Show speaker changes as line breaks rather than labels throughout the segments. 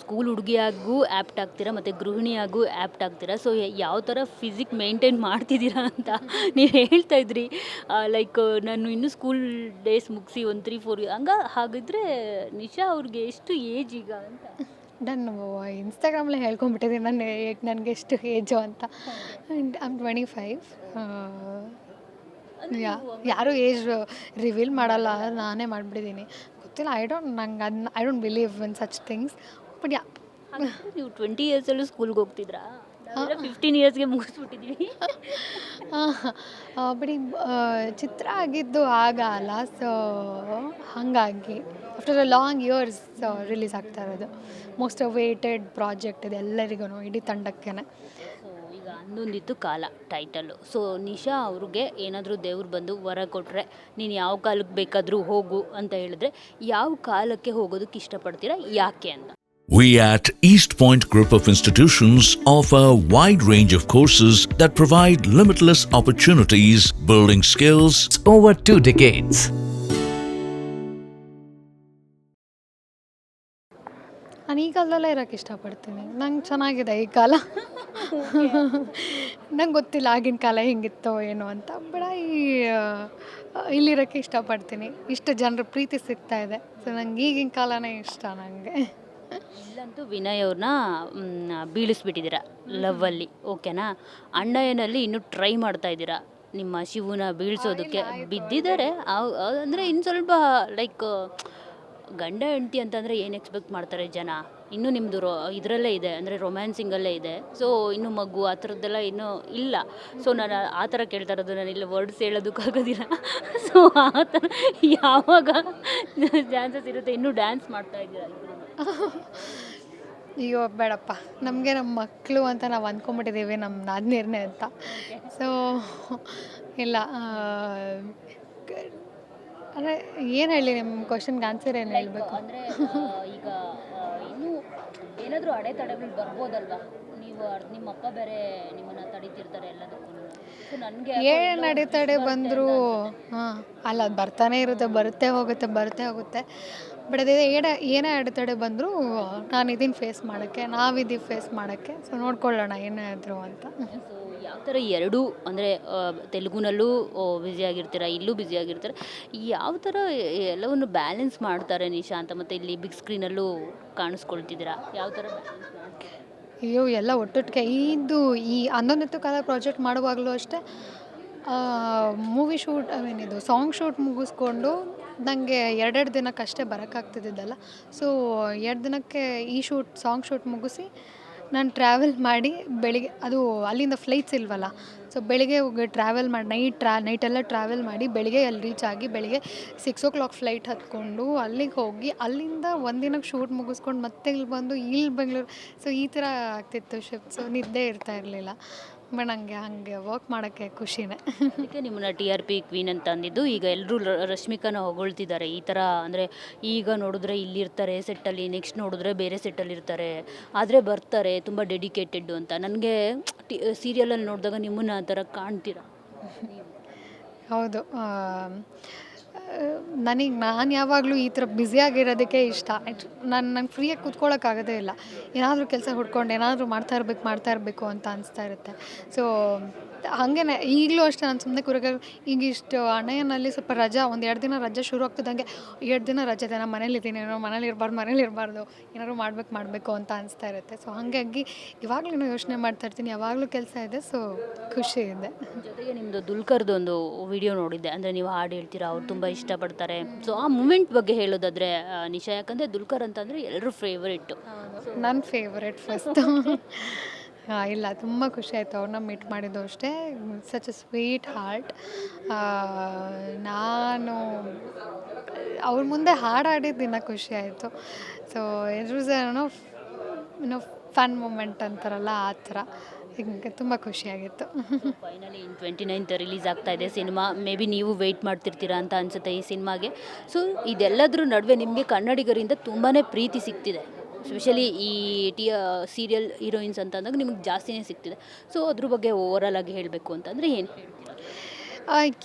School ಹುಡುಗಿಯಾಗೂ apt ಆಗ್ತೀರಾ ಮತ್ತು ಗೃಹಿಣಿಯಾಗೂ apt ಆಗ್ತೀರಾ? ಸೊ ಯಾವ ಥರ ಫಿಸಿಕ್ ಮೇಂಟೈನ್ ಮಾಡ್ತಿದ್ದೀರಾ ಅಂತ ನೀವು ಹೇಳ್ತಾ ಇದ್ರಿ. ಲೈಕ್ ನಾನು ಇನ್ನೂ ಸ್ಕೂಲ್ ಡೇಸ್ ಮುಗಿಸಿ ಒಂದು ತ್ರೀ ಫೋರ್ ಹಂಗ ಹಾಗಿದ್ರೆ ನಿಶಾ ಅವ್ರಿಗೆ ಎಷ್ಟು ಏಜ್ ಈಗ ಅಂತ?
ನಾನು ಇನ್ಸ್ಟಾಗ್ರಾಮಲ್ಲಿ ಹೇಳ್ಕೊಂಬಿಟ್ಟಿದ್ದೀನಿ ನಾನು ನನಗೆ ಎಷ್ಟು ಏಜು ಅಂತ. ಆ್ಯಂಡ್ ಐಮ್ ಟ್ವೆಂಟಿ ಫೈವ್ ಯಾರು ಯಾರೂ ಏಜ್ ರಿವೀಲ್ ಮಾಡಲ್ಲ ನಾನೇ ಮಾಡಿಬಿಟ್ಟಿದ್ದೀನಿ. ಗೊತ್ತಿಲ್ಲ ಐ ಡೋಂಟ್ ನಂಗೆ ಅದನ್ನ I don't believe in such things but
yeah ನೀವು ಟ್ವೆಂಟಿ ಇಯರ್ಸಲ್ಲೂ ಸ್ಕೂಲ್ಗೆ ಹೋಗ್ತಿದ್ರಾ? ಫಿಫ್ಟೀನ್ ಇಯರ್ಸ್ಗೆ ಮುಗಿಸ್ಬಿಟ್ಟಿದ್ದೀವಿ
ಬಟ್ ಈ ಚಿತ್ರ ಆಗಿದ್ದು ಆಗ ಅಲ್ಲ ಸೊ ಹಾಗಾಗಿ. After a long years release ಆಗ್ತಾ ಇರೋದು. ಮೋಸ್ಟ್ ವೇಟೆಡ್ ಪ್ರಾಜೆಕ್ಟ್ ಇದೆ ಎಲ್ಲರಿಗೂ ಇಡೀ ತಂಡಕ್ಕೆ
ಈಗ ಅಂದೊಂದಿತ್ತು ಕಾಲ ಟೈಟಲ್ಲು ಸೊ ನಿಶಾ ಅವ್ರಿಗೆ ಏನಾದರೂ ದೇವ್ರು ಬಂದು ವರ ಕೊಟ್ಟರೆ ನೀನು ಯಾವ ಕಾಲಕ್ಕೆ ಬೇಕಾದರೂ ಹೋಗು ಅಂತ ಹೇಳಿದ್ರೆ ಯಾವ ಕಾಲಕ್ಕೆ ಹೋಗೋದಕ್ಕೆ ಇಷ್ಟಪಡ್ತೀರಾ ಯಾಕೆ ಅಂತ?
We at East Point Group of Institutions offer a wide range of courses that provide limitless opportunities, building skills,
over two decades.
ನಾನು ಈ ಕಾಲದಲ್ಲೇ ಇರೋಕ್ಕೆ ಇಷ್ಟಪಡ್ತೀನಿ ನಂಗೆ ಚೆನ್ನಾಗಿದೆ ಈ ಕಾಲ ನಂಗೆ ಗೊತ್ತಿಲ್ಲ ಆಗಿನ ಕಾಲ ಹೆಂಗಿತ್ತೋ ಏನೋ ಅಂತ ಬಟ್ ಈ ಇಲ್ಲಿರೋಕ್ಕೆ ಇಷ್ಟಪಡ್ತೀನಿ ಇಷ್ಟು ಜನರ ಪ್ರೀತಿ ಸಿಗ್ತಾ ಇದೆ ಸೊ ನಂಗೆ ಈಗಿನ ಕಾಲನೇ ಇಷ್ಟ ನನಗೆ
ಇಲ್ಲಂತೂ ವಿನಯ್ ಅವ್ರನ್ನ ಬೀಳಿಸ್ಬಿಟ್ಟಿದ್ದೀರಾ ಲವ್ವಲ್ಲಿ ಓಕೆನಾ? ಅಣ್ಣಯ್ಯನಲ್ಲಿ ಇನ್ನೂ ಟ್ರೈ ಮಾಡ್ತಾ ಇದ್ದೀರಾ ನಿಮ್ಮ ಶಿವನ ಬೀಳ್ಸೋದಕ್ಕೆ? ಬಿದ್ದಿದ್ದಾರೆ ಅಂದರೆ ಇನ್ನು ಸ್ವಲ್ಪ ಲೈಕ್ ಗಂಡ ಹೆಂಡತಿ ಅಂತಂದರೆ ಏನು ಎಕ್ಸ್ಪೆಕ್ಟ್ ಮಾಡ್ತಾರೆ ಜನ? ಇನ್ನೂ ನಿಮ್ಮದು ರೋ ಇದರಲ್ಲೇ ಇದೆ ಅಂದರೆ ರೊಮ್ಯಾನ್ಸಿಂಗಲ್ಲೇ ಇದೆ. ಸೊ ಇನ್ನು ಮಗು ಆ ಥರದ್ದೆಲ್ಲ ಇನ್ನೂ ಇಲ್ಲ. ಸೊ ನಾನು ಆ ಥರ ಕೇಳ್ತಾ ಇರೋದು ನಾನು ಇಲ್ಲಿ ವರ್ಡ್ಸ್ ಹೇಳೋದಕ್ಕಾಗೋದಿಲ್ಲ. ಸೊ ಆ ಥರ ಯಾವಾಗ ಚಾನ್ಸಸ್ ಇರುತ್ತೆ ಇನ್ನೂ ಡ್ಯಾನ್ಸ್ ಮಾಡ್ತಾ ಇದ್ದೀರಾ
ಅಯ್ಯೋ ಬೇಡಪ್ಪ. ನಮಗೆ ನಮ್ಮ ಮಕ್ಕಳು ಅಂತ ನಾವು ಅಂದ್ಕೊಂಬಿಟ್ಟಿದ್ದೀವಿ ನಮ್ಮ ನಾದ್ನೀರ್ನೇ ಅಂತ. ಸೊ ಇಲ್ಲ ಅಂದರೆ ಏನು ಹೇಳಿ ನಿಮ್ಮ ಕ್ವಶನ್ಗೆ ಆನ್ಸರ್ ಏನು ಹೇಳಬೇಕು?
ಅಂದರೆ ಈಗ ಇನ್ನೂ ಏನಾದರೂ ಅಡೆತಡೆಗಳು ಬರ್ಬೋದಲ್ವಾ? ನೀವು ನಿಮ್ಮ ಅಪ್ಪ ಬೇರೆ ನಿಮ್ಮನ್ನು ತಡಿತಿರ್ತಾರೆ ಎಲ್ಲದಕ್ಕೂ
ಏನು ಅಡೆತಡೆ ಬಂದರೂ ಹಾಂ ಅಲ್ಲ ಅದು ಬರ್ತಾನೆ ಇರುತ್ತೆ ಬರುತ್ತೆ ಹೋಗುತ್ತೆ ಬರುತ್ತೆ ಹೋಗುತ್ತೆ. ಬಟ್ ಅದೇ ಏಡ ಏನೇ ಅಡೆತಡೆ ಬಂದರೂ ನಾನು ಇದನ್ನು ಫೇಸ್ ಮಾಡೋಕ್ಕೆ ನಾವಿದ್ದೀವಿ ಫೇಸ್ ಮಾಡೋಕ್ಕೆ ಸೊ ನೋಡ್ಕೊಳ್ಳೋಣ ಏನೇ ಆದರೂ ಅಂತ.
ಸೊ ಯಾವ ಥರ ಎರಡೂ ಅಂದರೆ ತೆಲುಗುನಲ್ಲೂ ಬ್ಯುಸಿ ಆಗಿರ್ತೀರ ಇಲ್ಲೂ ಬ್ಯುಸಿ ಆಗಿರ್ತೀರ ಯಾವ ಥರ ಎಲ್ಲವನ್ನು ಬ್ಯಾಲೆನ್ಸ್ ಮಾಡ್ತಾರೆ ನಿಶಾ ಅಂತ ಮತ್ತು ಇಲ್ಲಿ ಬಿಗ್ ಸ್ಕ್ರೀನಲ್ಲೂ ಕಾಣಿಸ್ಕೊಳ್ತಿದ್ದೀರಾ? ಯಾವ ಥರ ಬ್ಯಾಲೆನ್ಸ್
ಅಯ್ಯೋ, ಎಲ್ಲ ಒಟ್ಟೊಟ್ಟಿಗೆ. ಇದು ಈ ಹನ್ನೊಂದತ್ತು ಕಾಲ ಪ್ರಾಜೆಕ್ಟ್ ಮಾಡುವಾಗಲೂ ಅಷ್ಟೇ ಮೂವಿ ಶೂಟ್ ಐ ಮೀನ್ ಇದು ಸಾಂಗ್ ಶೂಟ್ ಮುಗಿಸ್ಕೊಂಡು ನನಗೆ ಎರಡೆರಡು ದಿನಕ್ಕೆ ಅಷ್ಟೇ ಬರೋಕ್ಕಾಗ್ತಿದ್ದಿದ್ದಲ್ಲ. ಸೊ ಎರಡು ದಿನಕ್ಕೆ ಈ ಶೂಟ್ ಸಾಂಗ್ ಶೂಟ್ ಮುಗಿಸಿ, ನಾನು ಟ್ರಾವೆಲ್ ಮಾಡಿ ಬೆಳಿಗ್ಗೆ, ಅದು ಅಲ್ಲಿಂದ ಫ್ಲೈಟ್ಸ್ ಇಲ್ವಲ್ಲ ಸೊ ಬೆಳಿಗ್ಗೆ ಹೋಗಿ ಟ್ರಾವೆಲ್ ಮಾಡಿ ನೈಟ್ ಟ್ರಾ ನೈಟೆಲ್ಲ ಟ್ರಾವೆಲ್ ಮಾಡಿ ಬೆಳಿಗ್ಗೆ ಅಲ್ಲಿ ರೀಚ್ ಆಗಿ ಬೆಳಿಗ್ಗೆ ಸಿಕ್ಸ್ ಓ ಕ್ಲಾಕ್ ಫ್ಲೈಟ್ ಹತ್ಕೊಂಡು ಅಲ್ಲಿಗೆ ಹೋಗಿ ಅಲ್ಲಿಂದ ಒಂದಿನಕ್ಕೆ ಶೂಟ್ ಮುಗಿಸ್ಕೊಂಡು ಮತ್ತೆ ಇಲ್ಲಿ ಬಂದು, ಇಲ್ಲಿ ಬೆಂಗಳೂರು ಸೊ ಈ ಥರ ಆಗ್ತಿತ್ತು ಶಿಫ್ಟ್ ಸೊ ನಿದ್ದೆ ಇರ್ತಾ ಇರಲಿಲ್ಲ. ಬಟ್ ನನಗೆ ಹಂಗೆ ವರ್ಕ್ ಮಾಡೋಕ್ಕೆ ಖುಷಿನೇ.
ಅದಕ್ಕೆ ನಿಮ್ಮನ್ನ ಟಿ ಆರ್ ಪಿ ಕ್ವೀನ್ ಅಂತ ಅಂದಿದ್ದು ಈಗ ಎಲ್ಲರೂ ರಶ್ಮಿಕಾನ ಹೊಗಳ್ತಿದ್ದಾರೆ. ಈ ಥರ ಅಂದರೆ ಈಗ ನೋಡಿದ್ರೆ ಇಲ್ಲಿರ್ತಾರೆ ಸೆಟ್ಟಲ್ಲಿ ನೆಕ್ಸ್ಟ್ ನೋಡಿದ್ರೆ ಬೇರೆ ಸೆಟ್ಟಲ್ಲಿ ಇರ್ತಾರೆ. ಆದರೆ ಬರ್ತಾರೆ ತುಂಬ ಡೆಡಿಕೇಟೆಡ್ ಅಂತ. ನನಗೆ ಟಿ ಸೀರಿಯಲಲ್ಲಿ ನೋಡಿದಾಗ ನಿಮ್ಮನ್ನ ಆ ಥರ ಕಾಣ್ತೀರಾ?
ಹೌದು ನನಗೆ ನಾನು ಯಾವಾಗಲೂ ಈ ಥರ ಬ್ಯುಸಿಯಾಗಿರೋದಕ್ಕೆ ಇಷ್ಟ. ನಾನು ನಂಗೆ ಫ್ರೀಯಾಗಿ ಕೂತ್ಕೊಳ್ಳೋಕ್ಕಾಗೋದೇ ಇಲ್ಲ. ಏನಾದರೂ ಕೆಲಸ ಹುಡ್ಕೊಂಡು ಏನಾದರೂ ಮಾಡ್ತಾ ಇರಬೇಕು ಮಾಡ್ತಾ ಇರಬೇಕು ಅಂತ ಅನಿಸ್ತಾ ಇರುತ್ತೆ. ಸೊ ಹಾಗೇ ಈಗಲೂ ಅಷ್ಟೇ ನಾನು ಸುಮ್ಮನೆ ಕೂರಾಗ ಈಗ ಇಷ್ಟು ಅಣ್ಣಯ್ಯನಲ್ಲಿ ಸ್ವಲ್ಪ ರಜಾ ಒಂದು ಎರಡು ದಿನ ರಜೆ ಶುರು ಆಗ್ತಿದ್ದಂಗೆ ಎರಡು ದಿನ ರಜೆ ಇದೆ ನಾನು ಮನೇಲಿದ್ದೀನಿ ಏನೋ ಮನೇಲಿ ಇರಬಾರ್ದು ಮನೇಲಿ ಇರಬಾರ್ದು ಏನಾದ್ರು ಮಾಡ್ಬೇಕು ಮಾಡಬೇಕು ಅಂತ ಅನಿಸ್ತಾ ಇರುತ್ತೆ. ಸೊ ಹಾಗಾಗಿ ಇವಾಗಲೂ ಯೋಚನೆ ಮಾಡ್ತಾ ಇರ್ತೀನಿ ಯಾವಾಗಲೂ ಕೆಲಸ ಇದೆ ಸೊ ಖುಷಿ ಇದೆ.
ಜೊತೆಗೆ ನಿಮ್ಮದು ದುಲ್ಕರ್ದು ಒಂದು ವಿಡಿಯೋ ನೋಡಿದ್ದೆ ಅಂದರೆ ನೀವು ಹಾಡು ಹೇಳ್ತೀರಾ ಅವ್ರು ತುಂಬ ಇಷ್ಟಪಡ್ತಾರೆ. ಸೊ ಆ ಮೂಮೆಂಟ್ ಬಗ್ಗೆ ಹೇಳೋದಾದರೆ ನಿಶಾ ಯಾಕಂದರೆ ದುಲ್ಕರ್ ಅಂತಂದರೆ ಎಲ್ಲರೂ ಫೇವರೇಟು
ನನ್ನ ಫೇವ್ರೆಟ್ ಫಸ್ಟು ಹಾಂ ಇಲ್ಲ, ತುಂಬ ಖುಷಿ ಆಯಿತು ಅವ್ರನ್ನ ಮೀಟ್ ಮಾಡಿದ್ದು ಅಷ್ಟೇ. ಸಚ್ ಎ ಸ್ವೀಟ್ ಹಾರ್ಟ್ ನಾನು, ಅವ್ರ ಮುಂದೆ ಹಾಡು ಇನ್ನೂ ಖುಷಿ ಆಯಿತು. ಸೊ ವಾಸ್ ಏನೋ ಏನೋ ಫನ್ ಮೂಮೆಂಟ್ ಅಂತಾರಲ್ಲ, ಆ ಥರ. ಹಿಂಗೆ ತುಂಬ ಖುಷಿಯಾಗಿತ್ತು
finally in twenty ninth release ಆಗ್ತಾ ಇದೆ ಸಿನಿಮಾ. ಮೇ ಬಿ ನೀವು ವೆಯ್ಟ್ ಮಾಡ್ತಿರ್ತೀರಾ ಅಂತ ಅನಿಸುತ್ತೆ ಈ ಸಿನಿಮಾಗೆ. ಸೊ ಇದೆಲ್ಲದರ ನಡುವೆ ನಿಮಗೆ ಕನ್ನಡಿಗರಿಂದ ತುಂಬಾ ಪ್ರೀತಿ ಸಿಗ್ತಿದೆ. ಸ್ಪೆಷಲಿ ಈ ಟಿ ಸೀರಿಯಲ್ ಹೀರೋಯಿನ್ಸ್ ಅಂತ ಅಂದಾಗ ನಿಮಗೆ ಜಾಸ್ತಿನೇ ಸಿಗ್ತಿದೆ. ಸೊ ಅದ್ರ ಬಗ್ಗೆ ಓವರಾಲ್ ಆಗಿ ಹೇಳಬೇಕು ಅಂತಂದರೆ ಏನು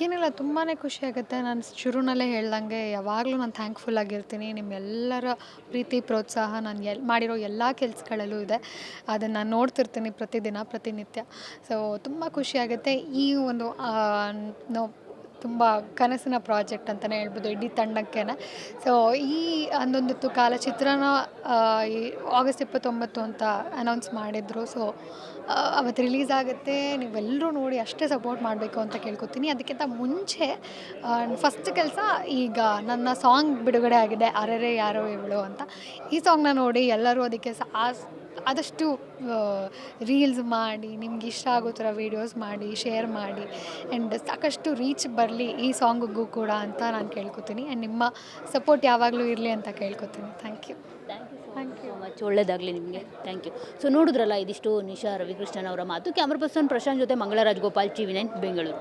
ಏನಿಲ್ಲ ತುಂಬಾ ಖುಷಿ ಆಗುತ್ತೆ. ನಾನು ಶುರುನಲ್ಲೇ ಹೇಳ್ದಂಗೆ ಯಾವಾಗಲೂ ನಾನು ಥ್ಯಾಂಕ್ಫುಲ್ ಆಗಿರ್ತೀನಿ. ನಿಮ್ಮೆಲ್ಲರ ಪ್ರೀತಿ, ಪ್ರೋತ್ಸಾಹ, ನಾನು ಎಲ್, ಮಾಡಿರೋ ಎಲ್ಲ ಕೆಲಸಗಳಲ್ಲೂ ಇದೆ. ಅದನ್ನು ನಾನು ನೋಡ್ತಿರ್ತೀನಿ ಪ್ರತಿದಿನ, ಪ್ರತಿನಿತ್ಯ. ಸೊ ತುಂಬ ಖುಷಿ ಆಗುತ್ತೆ. ಈ ಒಂದು ತುಂಬ ಕನಸಿನ ಪ್ರಾಜೆಕ್ಟ್ ಅಂತಲೇ ಹೇಳ್ಬೋದು ಇಡೀ ತಂಡಕ್ಕೆ ಸೊ ಈ ಹನ್ನೊಂದು ಕಾಲ ಚಿತ್ರನ ಆಗಸ್ಟ್ ಇಪ್ಪತ್ತೊಂಬತ್ತು ಅಂತ ಅನೌನ್ಸ್ ಮಾಡಿದರು. ಸೊ ಅವತ್ತು ರಿಲೀಸ್ ಆಗುತ್ತೆ. ನೀವೆಲ್ಲರೂ ನೋಡಿ ಅಷ್ಟೇ ಸಪೋರ್ಟ್ ಮಾಡಬೇಕು ಅಂತ ಕೇಳ್ಕೊತೀನಿ. ಅದಕ್ಕಿಂತ ಮುಂಚೆ ಫಸ್ಟ್ ಕೆಲಸ ಈಗ ನನ್ನ ಸಾಂಗ್ ಬಿಡುಗಡೆ ಆಗಿದೆ, ಅರೆರೆ ಯಾರೋ ಇವಳು ಅಂತ. ಈ ಸಾಂಗ್ನ ನೋಡಿ ಎಲ್ಲರೂ ಅದಕ್ಕೆ ಸ ಆಸ್- ಆದಷ್ಟು ರೀಲ್ಸ್ ಮಾಡಿ ನಿಮ್ಗೆ ಇಷ್ಟ ಆಗೋ ಥರ ವೀಡಿಯೋಸ್ ಮಾಡಿ ಶೇರ್ ಮಾಡಿ ಆ್ಯಂಡ್ ಸಾಕಷ್ಟು ರೀಚ್ ಬರಲಿ ಈ ಸಾಂಗಿಗೂ ಕೂಡ ಅಂತ ನಾನು ಕೇಳ್ಕೊತೀನಿ. ಆ್ಯಂಡ್ ನಿಮ್ಮ ಸಪೋರ್ಟ್ ಯಾವಾಗಲೂ ಇರಲಿ ಅಂತ ಕೇಳ್ಕೊತೀನಿ. Thank you
thank you so much ಒಳ್ಳೇದಾಗಲಿ ನಿಮಗೆ. ಥ್ಯಾಂಕ್ ಯು ಸೊ ನೋಡಿದ್ರಲ್ಲ ಇದಿಷ್ಟು ನಿಶಾ ರವಿಕೃಷ್ಣನ್ ಅವರ ಮಾತು. ಕ್ಯಾಮ್ರಾ ಪರ್ಸನ್ ಪ್ರಶಾಂತ್ ಜೊತೆ Mangalraj Gopal T V nine Bengaluru.